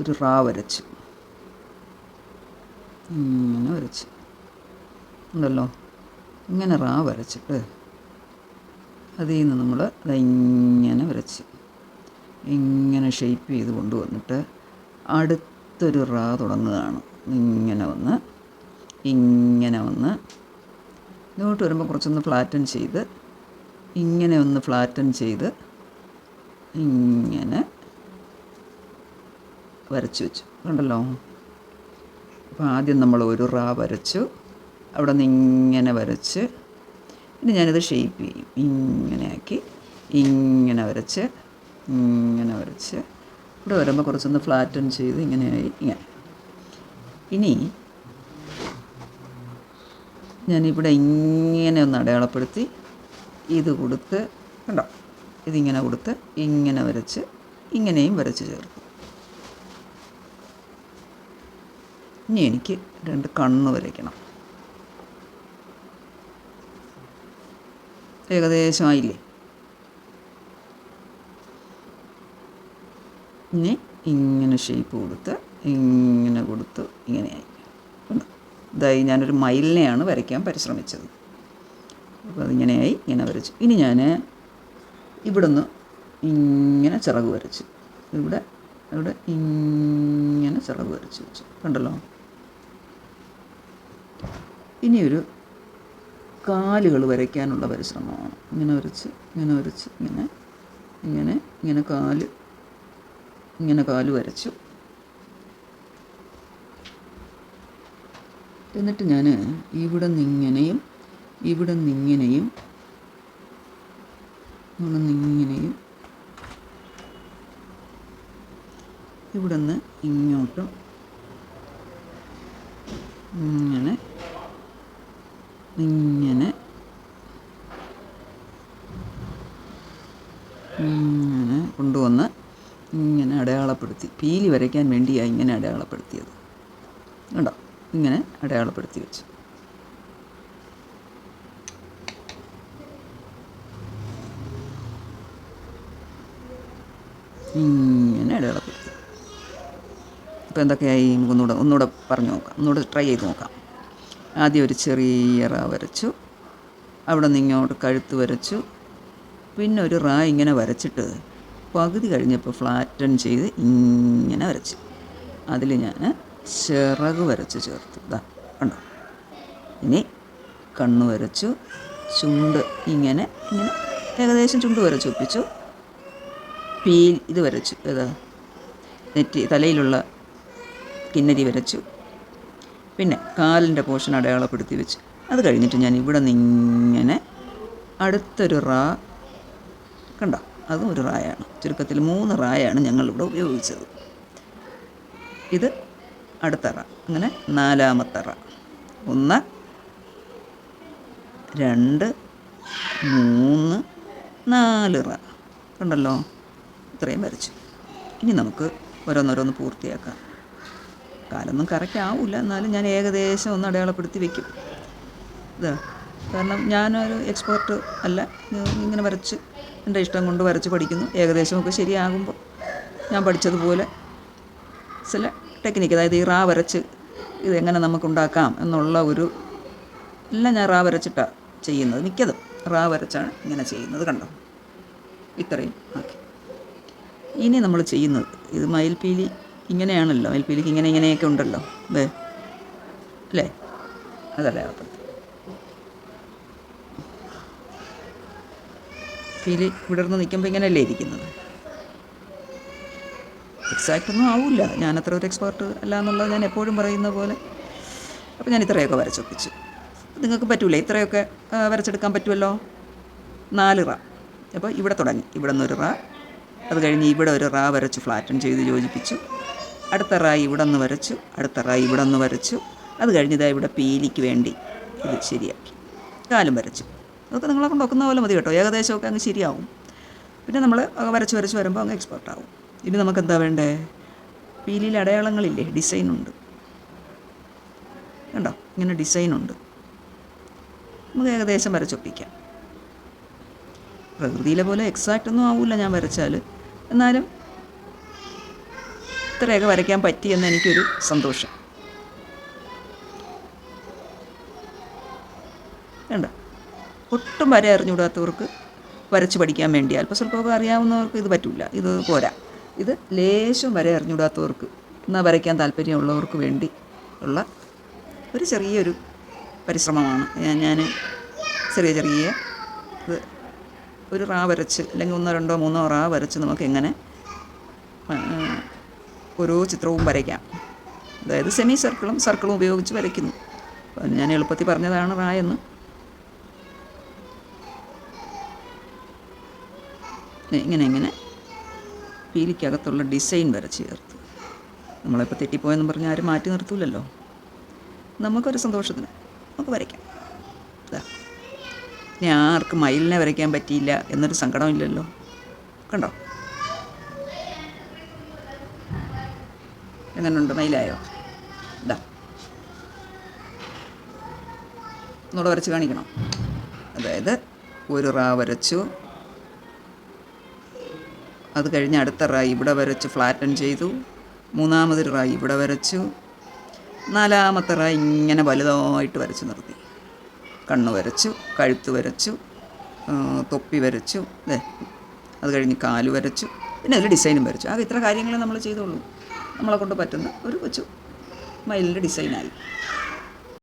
ഒരു റാ വരച്ചു. ഇങ്ങനെ വരച്ച്. ഉണ്ടല്ലോ? ഇങ്ങനെ റാ വരച്ചിട്ട് അതിൽ നിന്ന് നമ്മൾ ഇങ്ങനെ വരച്ച്. ഇങ്ങനെ ഷെയ്പ്പ് ചെയ്ത് കൊണ്ടുവന്നിട്ട് അടുത്തൊരു റാ തുടങ്ങുകയാണ്. ഇങ്ങനെ വന്ന് ഇങ്ങനെ വന്ന്. ഇങ്ങോട്ട് വരുമ്പോൾ കുറച്ചൊന്ന് ഫ്ലാറ്റൻ ചെയ്ത് ഇങ്ങനെ ഒന്ന് ഫ്ലാറ്റൻ ചെയ്ത് ഇങ്ങനെ വരച്ചു വെച്ചു. കണ്ടല്ലോ? അപ്പോൾ ആദ്യം നമ്മൾ ഒരു റാ വരച്ചു. അവിടെ നിന്ന് ഇങ്ങനെ വരച്ച്. ഇനി ഞാനിത് ഷെയ്പ്പ് ചെയ്യും. ഇങ്ങനെ ആക്കി ഇങ്ങനെ വരച്ച് ഇങ്ങനെ വരച്ച്. ഇവിടെ വരുമ്പോൾ കുറച്ചൊന്ന് ഫ്ലാറ്റൺ ചെയ്ത് ഇങ്ങനെയായി ഇങ്ങനെ. ഇനി ഞാനിവിടെ ഇങ്ങനെ ഒന്ന് അടയാളപ്പെടുത്തി ഇത് കൊടുത്ത് കണ്ടോ? ഇതിങ്ങനെ കൊടുത്ത് ഇങ്ങനെ വരച്ച് ഇങ്ങനെയും വരച്ച് ചേർക്കും. ഇനി എനിക്ക് രണ്ട് കണ്ണ് വരയ്ക്കണം. ഏകദേശം ഏകദേശമായില്ലേ? ഇനി ഇങ്ങനെ ഷേപ്പ് കൊടുത്ത് ഇങ്ങനെ കൊടുത്ത് ഇങ്ങനെയായി? ഇതായി ഞാനൊരു മയിലിനെയാണ് വരയ്ക്കാൻ പരിശ്രമിച്ചത്. അപ്പോൾ അതിങ്ങനെയായി ഇങ്ങനെ വരച്ചു. ഇനി ഞാൻ ഇവിടുന്ന് ഇങ്ങനെ ചിറക് വരച്ചു. ഇവിടെ ഇവിടെ ഇങ്ങനെ ചിറക് വരച്ച് വെച്ചു. കണ്ടല്ലോ? ഇനിയൊരു കാലുകൾ വരയ്ക്കാനുള്ള പരിശ്രമമാണ്. ഇങ്ങനെ വരച്ച് ഇങ്ങനെ വരച്ച് ഇങ്ങനെ ഇങ്ങനെ ഇങ്ങനെ കാൽ ഇങ്ങനെ കാൽ വരച്ചു. എന്നിട്ട് ഞാൻ ഇവിടെ നിന്നിങ്ങനെയും ഇവിടെ നിന്നിങ്ങനെയും ഇവിടെ നിന്നിങ്ങനെയും ഇവിടെ നിന്ന് ഇങ്ങോട്ടും ഇങ്ങനെ ഇങ്ങനെ ഇങ്ങനെ കൊണ്ടുവന്ന് ഇങ്ങനെ അടയാളപ്പെടുത്തി. പീലി വരയ്ക്കാൻ വേണ്ടിയാണ് ഇങ്ങനെ അടയാളപ്പെടുത്തിയത്. കണ്ടോ? ഇങ്ങനെ അടയാളപ്പെടുത്തി വെച്ചു. ഇങ്ങനെ അടയാളപ്പെടുത്തി. ഇപ്പോൾ എന്തൊക്കെയായി ഒന്നുകൂടെ ഒന്നുകൂടെ പറഞ്ഞു നോക്കാം. ഒന്നുകൂടെ ട്രൈ ചെയ്ത് നോക്കാം. ആദ്യം ഒരു ചെറിയ റ വരച്ചു. അവിടെ നിന്ന് ഇങ്ങോട്ട് കഴുത്ത് വരച്ചു. പിന്നെ ഒരു റാ ഇങ്ങനെ വരച്ചിട്ട് പകുതി കഴിഞ്ഞപ്പോൾ ഫ്ലാറ്റൺ ചെയ്ത് ഇങ്ങനെ വരച്ചു. അതിൽ ഞാൻ ചിറക് വരച്ച് ചേർത്തു. ഇതാ കണ്ടോ? ഇനി കണ്ണ് വരച്ചു. ചുണ്ട് ഇങ്ങനെ ഇങ്ങനെ ഏകദേശം ചുണ്ട് വരച്ച് ഒപ്പിച്ചു. പീൽ ഇത് വരച്ചു. ഏതാ? നെറ്റി തലയിലുള്ള കിന്നരി വരച്ചു. പിന്നെ കാലിന്റെ പോർഷൻ അടയാളപ്പെടുത്തി വെച്ചു. അത് കഴിഞ്ഞിട്ട് ഞാൻ ഇവിടെ നിന്നിങ്ങനെ അടുത്തൊരു റാ കണ്ടോ? അതും ഒരു റായാണ്. ചുരുക്കത്തിൽ മൂന്ന് റായാണ് ഞങ്ങളിവിടെ ഉപയോഗിച്ചത്. ഇത് അടുത്ത റ. അങ്ങനെ നാലാമത്തെ റ. ഒന്ന് രണ്ട് മൂന്ന് നാല് റ. കണ്ടല്ലോ? ഇത്രയും വരച്ചു. ഇനി നമുക്ക് ഓരോന്നോരോന്ന് പൂർത്തിയാക്കാം. കാലൊന്നും കറക്റ്റ് ആവില്ല എന്നാലും ഞാൻ ഏകദേശം ഒന്ന് അടയാളപ്പെടുത്തി വെക്കും. ഇത് കാരണം ഞാനൊരു എക്സ്പേർട്ട് അല്ല. ഇങ്ങനെ വരച്ച് എന്റെ ഇഷ്ടം കൊണ്ട് വരച്ച് പഠിക്കുന്നു. ഏകദേശമൊക്കെ ശരിയാകുമ്പോൾ ഞാൻ പഠിച്ചതുപോലെ ചില ടെക്നിക്ക് അതായത് ഈ റാ വരച്ച് ഇതെങ്ങനെ നമുക്കുണ്ടാക്കാം എന്നുള്ള ഒരു എല്ലാം ഞാൻ റാ വരച്ചിട്ടാണ് ചെയ്യുന്നത്. മിക്കതും റാ വരച്ചാണ് ഇങ്ങനെ ചെയ്യുന്നത് കണ്ടോ? ഇത്രയും. ആക്കി ഇനി നമ്മൾ ചെയ്യുന്നത് ഇത് മയിൽപ്പീലി ഇങ്ങനെയാണല്ലോ മയിൽപ്പീലിക്ക് ഇങ്ങനെ ഇങ്ങനെയൊക്കെ ഉണ്ടല്ലോ അതെ അല്ലേ? അതല്ലേ അപ്പുറത്ത് പീലി വിടർന്ന് നിൽക്കുമ്പോൾ ഇങ്ങനെയല്ലേ ഇരിക്കുന്നത്? എക്സാക്റ്റ് ഒന്നും ആവില്ല ഞാൻ അത്ര ഒരു എക്സ്പേർട്ട് അല്ല എന്നുള്ളത് ഞാൻ എപ്പോഴും പറയുന്ന പോലെ. അപ്പോൾ ഞാൻ ഇത്രയൊക്കെ വരച്ചൊപ്പിച്ചു. നിങ്ങൾക്ക് പറ്റൂലേ. ഇത്രയൊക്കെ വരച്ചെടുക്കാൻ പറ്റുമല്ലോ നാല് റ. അപ്പോൾ ഇവിടെ തുടങ്ങി. ഇവിടെ നിന്നൊരു റ. അത് കഴിഞ്ഞ് ഇവിടെ ഒരു റ വരച്ച് ഫ്ലാറ്റൺ ചെയ്ത് യോജിപ്പിച്ചു. അടുത്ത റായി ഇവിടെ നിന്ന് വരച്ചു അടുത്ത റായി ഇവിടെ നിന്ന് വരച്ചു. അത് കഴിഞ്ഞിതാ ഇവിടെ പീലിക്ക് വേണ്ടി ഇത് ശരിയാക്കി. കാലും വരച്ചു. അതൊക്കെ നിങ്ങളെ കൊണ്ട് ഒക്കുന്ന പോലെ മതി കേട്ടോ. ഏകദേശമൊക്കെ അങ്ങ് ശരിയാവും. പിന്നെ നമ്മൾ വരച്ച് വരച്ച് വരുമ്പോൾ അങ്ങ് എക്സ്പേർട്ട് ആവും. ഇനി നമുക്ക് എന്താ വേണ്ടേ? പീലിയിൽ അടയാളങ്ങളില്ലേ? ഡിസൈൻ ഉണ്ട്. കണ്ടോ? ഇങ്ങനെ ഡിസൈൻ ഉണ്ട്. നമുക്ക് ഏകദേശം വരച്ചൊപ്പിക്കാം പ്രകൃതിയിലെ പോലെ എക്സാക്റ്റ് ഒന്നും ആവില്ല ഞാൻ വരച്ചാൽ എന്നാലും ഇത്രയൊക്കെ വരയ്ക്കാൻ പറ്റിയെന്ന് എനിക്കൊരു സന്തോഷം. വേണ്ട ഒട്ടും വര അറിഞ്ഞുകൂടാത്തവർക്ക് വരച്ച് പഠിക്കാൻ വേണ്ടി അല്പം സ്വല്പമൊക്കെ അറിയാവുന്നവർക്ക് ഇത് പറ്റില്ല ഇത് പോരാ. ഇത് ലേശം വര അറിഞ്ഞുകൂടാത്തവർക്ക് എന്നാൽ വരയ്ക്കാൻ താല്പര്യമുള്ളവർക്ക് വേണ്ടി ഉള്ള ഒരു ചെറിയൊരു പരിശ്രമമാണ്. ഞാൻ ചെറിയ ചെറിയ ഇത് ഒരു റാ വരച്ച് അല്ലെങ്കിൽ ഒന്നോ രണ്ടോ മൂന്നോ റാ വരച്ച് നമുക്ക് എങ്ങനെ ഓരോ ചിത്രവും വരയ്ക്കാം. അതായത് സെമി സർക്കിളും സർക്കിളും ഉപയോഗിച്ച് വരയ്ക്കുന്നു. ഞാൻ എളുപ്പത്തിൽ പറഞ്ഞതാണ് റായെന്ന് ഇങ്ങനെ ഇങ്ങനെ. പീലിക്കകത്തുള്ള ഡിസൈൻ വരച്ച് ചേർത്ത്. നമ്മളിപ്പോൾ തെറ്റിപ്പോയെന്ന് പറഞ്ഞ് ആരും മാറ്റി നിർത്തൂലല്ലോ. നമുക്കൊരു സന്തോഷത്തിന് നമുക്ക് വരയ്ക്കാം. ഇതാ ആർക്കും മയിലിനെ വരയ്ക്കാൻ പറ്റിയില്ല എന്നൊരു സങ്കടമില്ലല്ലോ. കണ്ടോ? എങ്ങനെയുണ്ട്? മയിലായോ? ഇതാ ഒന്നുകൂടെ വരച്ച് കാണിക്കണം. അതായത് ഒരു റാ വരച്ചു. അത് കഴിഞ്ഞ് അടുത്ത റാ ഇവിടെ വരച്ച് ഫ്ലാറ്റൻ ചെയ്തു. മൂന്നാമതൊരു റാ ഇവിടെ വരച്ചു. നാലാമത്തെ റാ ഇങ്ങനെ വലുതായിട്ട് വരച്ച് നിർത്തി. കണ്ണ് വരച്ചു കഴുത്ത് വരച്ചു തൊപ്പി വരച്ചു അല്ലേ അത് കഴിഞ്ഞ് കാൽ വരച്ചു. പിന്നെ അതിൽ ഡിസൈനും വരച്ചു. ആകെ ഇത്ര കാര്യങ്ങളെ നമ്മൾ ചെയ്തോളൂ നമ്മളെ കൊണ്ട് പറ്റുന്ന ഒരു കൊച്ചു മയിലിന്റെ ഡിസൈനായി.